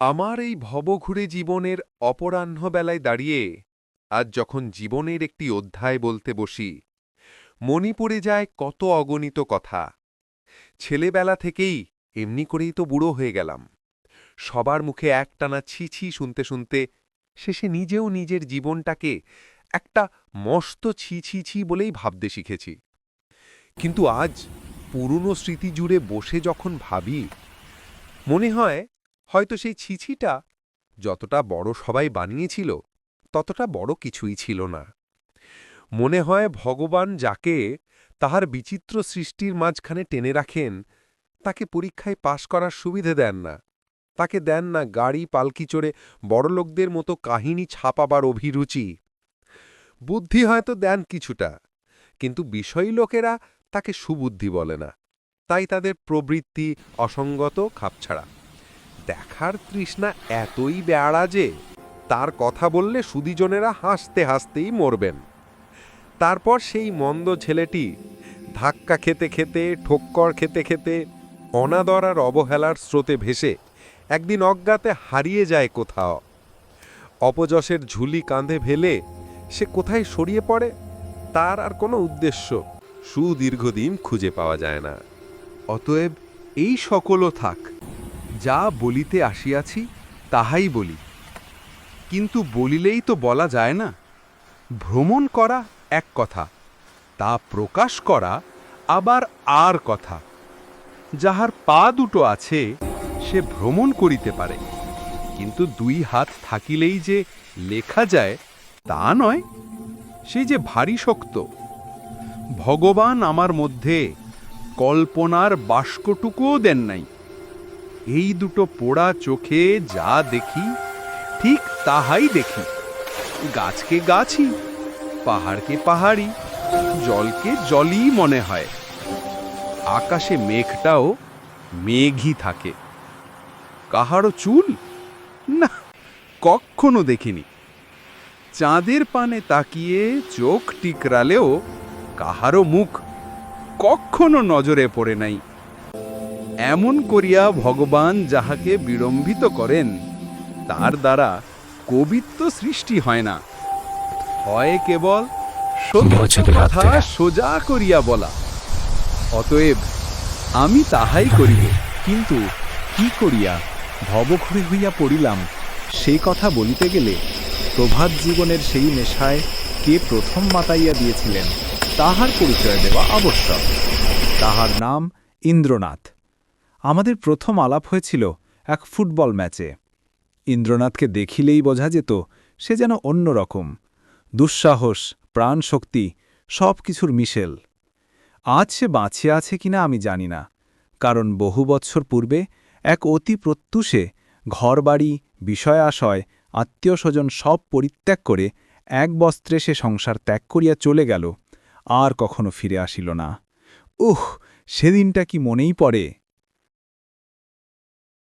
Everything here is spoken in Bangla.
আমার এই ভবঘুরে জীবনের অপরাহ্নবেলায় দাঁড়িয়ে আজ যখন জীবনের একটি অধ্যায় বলতে বসি, মনে পড়ে যায় কত অগণিত কথা। ছেলেবেলা থেকেই এমনি করেই তো বুড়ো হয়ে গেলাম। সবার মুখে একটানা ছি ছি শুনতে শুনতে শেষে নিজেও নিজের জীবনটাকে একটা মস্ত ছি ছি বলেই ভাবতে শিখেছি। কিন্তু আজ পুরনো স্মৃতি জুড়ে বসে যখন ভাবি, মনে হয় হয়তো সেই ছিছিটা যতটা বড় সবাই বানিয়েছিল, ততটা বড় কিছুই ছিল না। মনে হয় ভগবান যাকে তাহার বিচিত্র সৃষ্টির মাঝখানে টেনে রাখেন, তাকে পরীক্ষায় পাশ করার সুবিধে দেন না। তাকে দেন না গাড়ি, পালকি চড়ে বড়লোকদের মতো কাহিনী ছাপাবার অভিরুচি। বুদ্ধি হয়তো দেন কিছুটা, কিন্তু বিষয়ী লোকেরা তাকে সুবুদ্ধি বলে না। তাই তাদের প্রবৃত্তি অসঙ্গত, খাপছাড়া। দেখার তৃষ্ণা এতই বেড়া যে তার কথা বললে সুদীজনেরা হাসতে হাসতেই মরবেন। তারপর সেই মন্দ ছেলেটি ধাক্কা খেতে খেতে, ঠোক্কর খেতে খেতে, অনাদর আর অবহেলার স্রোতে ভেসে একদিন অজ্ঞাতে হারিয়ে যায় কোথাও। অপযশের ঝুলি কাঁধে ভেলে সে কোথায় সরিয়ে পড়ে, তার আর কোনো উদ্দেশ্য সুদীর্ঘদিন খুঁজে পাওয়া যায় না। অতএব এই সকলও থাক যা বলিতে আসিয়াছি, তাহাই বলি। কিন্তু বলিলেই তো বলা যায় না। ভ্রমণ করা এক কথা, তা প্রকাশ করা আবার আর কথা। যাহার পা দুটো আছে, সে ভ্রমণ করিতে পারে। কিন্তু দুই হাত থাকিলেই যে লেখা যায়, তা নয়। সেই যে ভারী শক্ত। ভগবান আমার মধ্যে কল্পনার বাস্কটুকুও দেন নাই। এই দুটো পোড়া চোখে যা দেখি, ঠিক তাহাই দেখি। গাছকে গাছই পাহাড়কে পাহাড়ি, জলকে জলই মনে হয়। আকাশে মেঘটাও মেঘই থাকে। কাহারও চুল? না কখনো দেখিনি। চাঁদের পানে তাকিয়ে চোখ টিকরালেও কাহারও মুখ কখনো নজরে পড়ে নাই। এমন করিয়া ভগবান যাহাকে বিড়ম্বিত করেন তার দ্বারা কবিত্ব সৃষ্টি হয় না। হয় কেবল সত্য কথা সোজা করিয়া বলা। অতএব আমি তাহাই করিব কিন্তু কি করিয়া ভবঘুরে হইয়া পড়িলাম সেই কথা বলিতে গেলে প্রভাত জীবনের সেই নেশায় কে প্রথম মাতাইয়া দিয়েছিলেন তাহার পরিচয় দেওয়া আবশ্যক। তাহার নাম ইন্দ্রনাথ। আমাদের প্রথম আলাপ হয়েছিল এক ফুটবল ম্যাচে। ইন্দ্রনাথকে দেখিলেই বোঝা যেত সে যেন অন্যরকম। দুঃসাহস, প্রাণশক্তি সব কিছুর মিশেল। আজ সে বাঁচিয়ে আছে কিনা আমি জানি না, কারণ বহু বৎসর পূর্বে এক অতি প্রত্যুষে ঘরবাড়ি বিষয় আশয় আত্মীয় স্বজন সব পরিত্যাগ করে এক বস্ত্রে সে সংসার ত্যাগ করিয়া চলে গেল, আর কখনো ফিরে আসিল না। উহ, সেদিনটা কি মনেই পড়ে।